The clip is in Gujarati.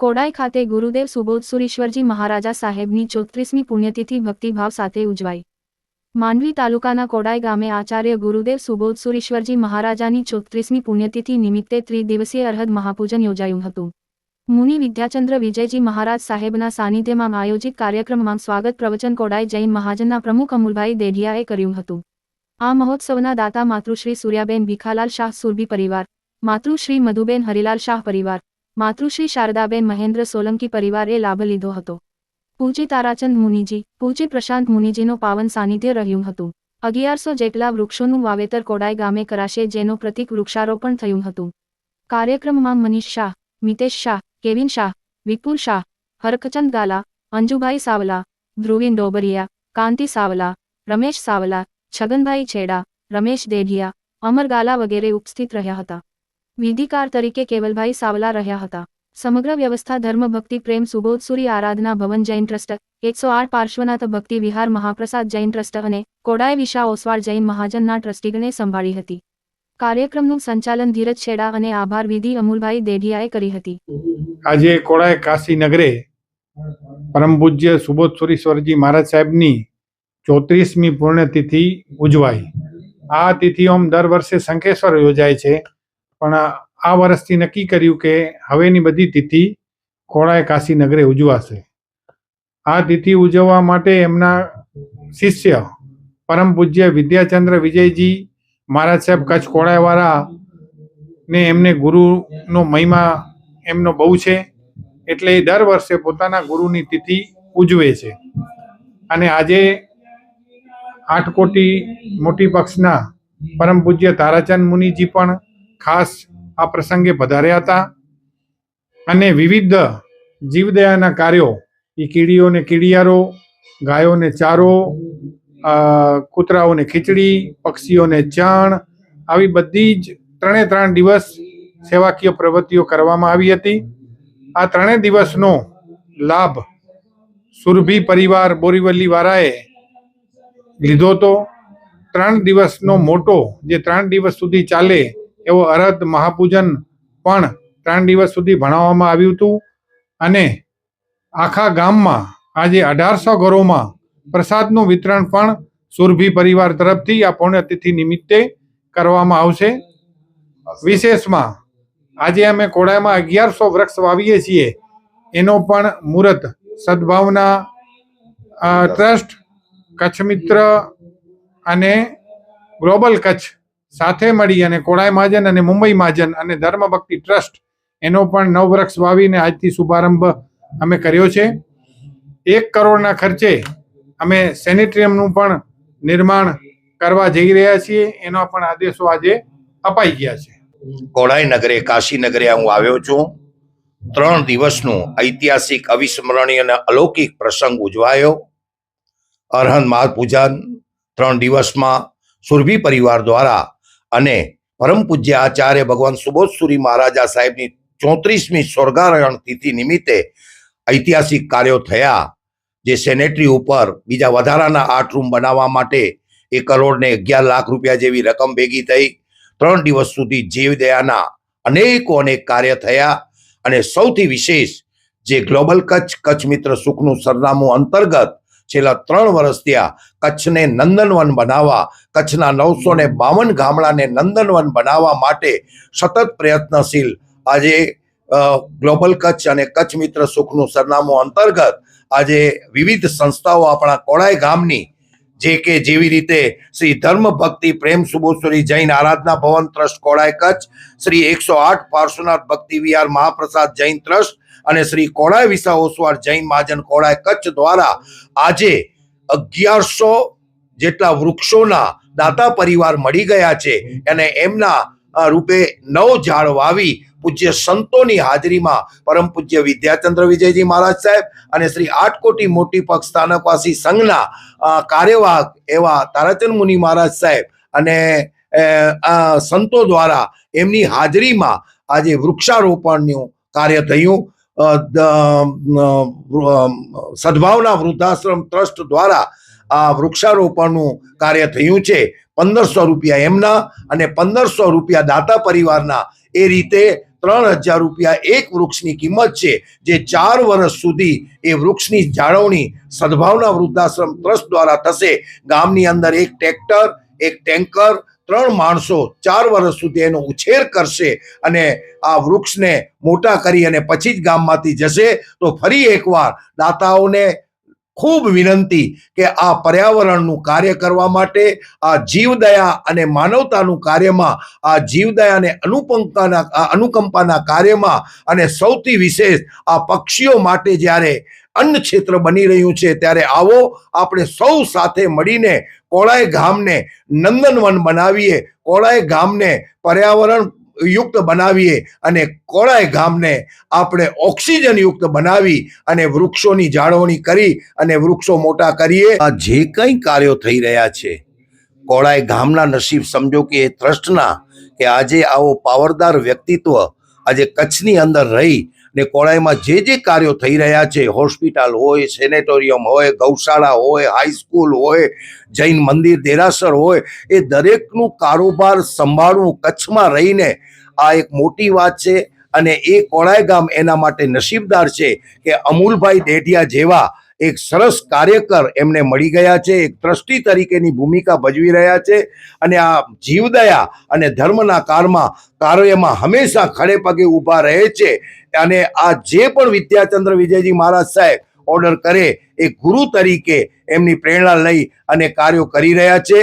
કોડાઈ ખાતે ગુરુદેવ સુબોધસુરીશ્વરજી મહારાજા સાહેબની ચોત્રીસમી પુણ્યતિથિ ભક્તિભાવ સાથે ઉજવાઈ. માંડવી તાલુકાના કોડાઈ ગામે આચાર્ય ગુરુદેવ સુબોધસુરીશ્વરજી મહારાજાની ચોત્રીસમી પુણ્યતિથિ નિમિત્તે ત્રિદિવસીય અરહદ મહાપૂજન યોજાયું હતું. મુનિ વિદ્યાચંદ્ર વિજયજી મહારાજ સાહેબના સાનિધ્યમાં આયોજિત કાર્યક્રમમાં સ્વાગત પ્રવચન કોડાઈ જૈન મહાજનના પ્રમુખ અમુલભાઈ દેઢિયાએ કર્યું હતું. આ મહોત્સવના દાતા માતૃશ્રી સૂર્યાબેન ભીખાલાલ શાહ સુરભી પરિવાર, માતૃશ્રી મધુબેન હરિલાલ શાહ પરિવાર માતૃશ્રી શારદાબેન મહેન્દ્ર સોલંકી પરિવારે લાભ લીધો હતો. પૂજ્ય તારાચંદ મુનિજી પૂજ્ય પ્રશાંત મુનિજીનો પાવન સાનિધ્ય રહ્યું હતું. અગિયારસો જેટલા વૃક્ષોનું વાવેતર કોડાઈ ગામે કરાશે જેનો પ્રતિક વૃક્ષારોપણ થયું હતું. કાર્યક્રમમાં મનીષ શાહ, મિતેશ શાહ, કેવિન શાહ, વિપુલ શાહ, હરકચંદ ગાલા, અંજુભાઈ સાવલા, ધ્રુવીન ડોબરિયા, કાંતિ સાવલા, રમેશ સાવલા, છગનભાઈ છેડા, રમેશ દેઢિયા, અમર ગાલા વગેરે ઉપસ્થિત રહ્યા હતા. વિધિકાર તરીકે કેવલભાઈ સાવલા રહ્યા હતા. સમગ્ર વ્યવસ્થા ધર્મભક્તિ પ્રેમ, સુબોધસુરી, આરાધના, ભવન, જૈન ટ્રસ્ટ, એકસો આઠ પાર્શ્વનાથ, ભક્તિ, વિહાર, મહાપ્રસાદ, જૈન ટ્રસ્ટ અને કોડાય, વિશા ઓસવાળ જૈન મહાજનના ટ્રસ્ટીગણે સંભાળી હતી. કાર્યક્રમનું સંચાલન ધીરજ છેડા અને આભાર વિધિ અમુલભાઈ દેઢિયાએ કરી હતી. આજે કોડાય કાશી નગરે પરમ પૂજ્ય સુબોધસુરીશ્વરજી મહારાજ સાહેબની ચોત્રીસમી પુણ્યતિથિ ઉજવાઈ. આ તિથિ ઓમ દર વર્ષે શંખેશ્વર યોજાય છે. પણ આ વર્ષથી નક્કી કર્યું કે હવેની બધી તિથિ ખોળાએ કાશી નગરે ઉજવાશે. આ તિથિ ઉજવવા માટે એમના શિષ્ય પરમ પૂજ્ય વિદ્યાચંદ્ર વિજયજી મહારાજ સાહેબ કચ્છ કોળાયવાળા ને એમને ગુરુનો મહિમા એમનો બહુ છે, એટલે એ દર વર્ષે પોતાના ગુરુની તિથિ ઉજવે છે. અને આજે આઠ કોટી મોટી પક્ષના પરમ પૂજ્ય તારાચંદ મુનિજી પણ ખાસ આ પ્રસંગે પધાર્યા હતા અને વિવિધ જીવદયાના કાર્યો, એ કીડીઓને કીડિયારો ગાયોને ચારો કૂતરાઓને ખીચડી પક્ષીઓને ચણ, આવી બધી જ ત્રણે ત્રણ દિવસ સેવાકીય પ્રવૃત્તિઓ કરવામાં આવી હતી. આ ત્રણેય દિવસનો લાભ સુરભી પરિવાર બોરીવલી વાળાએ લીધો હતો. ત્રણ દિવસનો મોટો, જે ત્રણ દિવસ સુધી ચાલે એવો અરહદ મહાપૂજન પણ ત્રણ દિવસ સુધી ભણાવવામાં આવ્યું હતું. અને આખા ગામમાં આજે અઢારસો ઘરોમાં પ્રસાદનું વિતરણ પણ સુરભી પરિવાર તરફથી આ પુણ્યતિથિ નિમિત્તે કરવામાં આવશે. વિશેષમાં આજે અમે કોડામાં અગિયારસો વૃક્ષ વાવીએ છીએ. એનો પણ મુહૂર્ત સદભાવના ટ્રસ્ટ કચ્છ મિત્ર અને ગ્લોબલ કચ્છ સાથે મળી અને કોડાઈ મહાજન અને મુંબઈ મહાજન અને ધર્મભક્તિ ટ્રસ્ટ એનો પણ નવ વૃક્ષ વાવીને આજથી શુભારંભ અમે કર્યો છે. એક કરોડના ખર્ચે અમે સેનેટરિયમનું પણ નિર્માણ કરવા જઈ રહ્યા છીએ. એના પણ આદેશો આજે અપાઈ ગયા છે. કોડાઈ નગરે, કાશી નગરે હું આવ્યો છું. ત્રણ દિવસનું ઐતિહાસિક અવિસ્મરણીય અને અલૌકિક પ્રસંગ ઉજવાયો. અરહન મહાપૂજન, ત્રણ દિવસમાં સુરભી પરિવાર દ્વારા અને પરમ પૂજ્ય આચાર્ય ભગવાન સુબોધસુરી મહારાજા સાહેબની ચોત્રીસમી સ્વર્ગારોહણ તિથિ નિમિત્તે ઐતિહાસિક કાર્યો થયા, જે સેનેટરી ઉપર બીજા વધારાના આર્ટ રૂમ બનાવવા માટે એક કરોડ ને અગિયાર લાખ રૂપિયા જેવી રકમ ભેગી થઈ. ત્રણ દિવસ સુધી જીવદયાના અનેકો અનેક કાર્ય થયા અને સૌથી વિશેષ, જે ગ્લોબલ કચ્છ કચ્છ મિત્ર સુખનું સરનામું અંતર્ગત છેલ્લા ત્રણ વર્ષ ત્યાં કચ્છને નંદનવન બનાવવા, કચ્છના નવસો ને બાવન ગામડાને નંદનવન બનાવવા માટે સતત પ્રયત્નશીલ. આજે ગ્લોબલ કચ્છ અને કચ્છ મિત્ર સુખનું સરનામું અંતર્ગત આજે વિવિધ સંસ્થાઓ આપણા કોળાય ગામની જે કે જેવી રીતે શ્રી ધર્મ ભક્તિ પ્રેમ સુબોસરી જૈન આરાધના ભવન ટ્રસ્ટ કોડાઈ કચ્છ, શ્રી એકસો આઠ પાર્શ્વનાથ ભક્તિ વિહાર મહાપ્રસાદ જૈન ટ્રસ્ટ અને શ્રી કોડાઈ વિસા ઓસવાર જૈન મહાજન કોડાઈ કચ્છ દ્વારા આજે અગિયારસો જેટલા વૃક્ષોના દાતા પરિવાર મળી ગયા છે અને એમના રૂપે નવ ઝાડ વાવી પૂજ્ય સંતોની હાજરીમાં પરમ પૂજ્ય વિદ્યાચંદ્ર વિજયજી મહારાજ સાહેબ અને શ્રી આઠકોટી મોટી પગ સ્થાનકવાસી સંઘના કાર્યવાહક એવા તારાચંદ મુનિ મહારાજ સાહેબ અને સંતો દ્વારા એમની હાજરીમાં આજે વૃક્ષારોપણનું કાર્ય થયું. સદભાવના વૃદ્ધાશ્રમ ટ્રસ્ટ દ્વારા આ વૃક્ષારોપણનું કાર્ય થયું છે. પંદરસો રૂપિયા એમના અને પંદરસો રૂપિયા દાતા પરિવારના એ રીતે ત્રણ હજાર રૂપિયા એક વૃક્ષની કિંમત છે, જે ચાર વર્ષ સુધી એ વૃક્ષની જાળવણી સદભાવના વૃદ્ધાશ્રમ ટ્રસ્ટ દ્વારા થશે. ગામની અંદર એક ટ્રેક્ટર, એક ટેન્કર, ત્રણ માણસો ચાર વર્ષ સુધી એનો ઉછેર કરશે અને આ વૃક્ષને મોટા કરી અને પછી જ ગામમાંથી જશે. તો ફરી એકવાર દાતાઓને ખૂબ વિનંતી કે આ પર્યાવરણનું કાર્ય કરવા માટે, આ જીવદયા અને માનવતાનું કાર્યમાં, આ જીવદયા અને અનુપંકાના અનુકંપાના કાર્યમાં અને સૌથી વિશેષ, આ પક્ષીઓ માટે જ્યારે અન્ન ક્ષેત્ર બની રહ્યું છે, ત્યારે આવો આપણે સૌ સાથે મળીને કોળાઈ ગામને નંદનવન બનાવીએ. કોળાઈ ગામને પર્યાવરણ યુક્ત બનાવીએ અને કોળાઈ ગામને આપણે ઓક્સિજન યુક્ત બનાવી અને વૃક્ષોની જાળવણી કરી અને વૃક્ષો મોટા કરીએ. આ જે કંઈ કાર્યો થઈ રહ્યા છે કોળાઈ ગામના નસીબ સમજો કે એ ટ્રસ્ટના કે આજે આવો પાવરદાર વ્યક્તિત્વ આજે કચ્છની અંદર રહી ને કોળાઈમાં જે જે કાર્યો થઈ રહ્યા છે, હોસ્પિટલ હોય, સેનેટોરિયમ હોય, ગૌશાળા હોય હાઈસ્કૂલ હોય, જૈન મંદિર, દેરાસર હોય, એ દરેકનું કારોબાર સંભાળવું, કચ્છમાં રહીને આ એક મોટી વાત છે. અને એ કોળાઈ ગામ એના માટે નસીબદાર છે કે અમૂલભાઈ દેઢિયા જેવા એક સરસ કાર્યકર એમને મળી ગયા છે, એક ટ્રસ્ટી તરીકેની ભૂમિકા ભજવી રહ્યા છે અને આ જીવદયા અને ધર્મના કારમાં કાર્યમાં હંમેશા ખડે પગે ઊભા રહે છે. અને આ જે પણ વિદ્યાચંદ્ર વિજયજી મહારાજ સાહેબ ઓર્ડર કરે, એ ગુરુ તરીકે એમની પ્રેરણા લઈ અને કાર્યો કરી રહ્યા છે.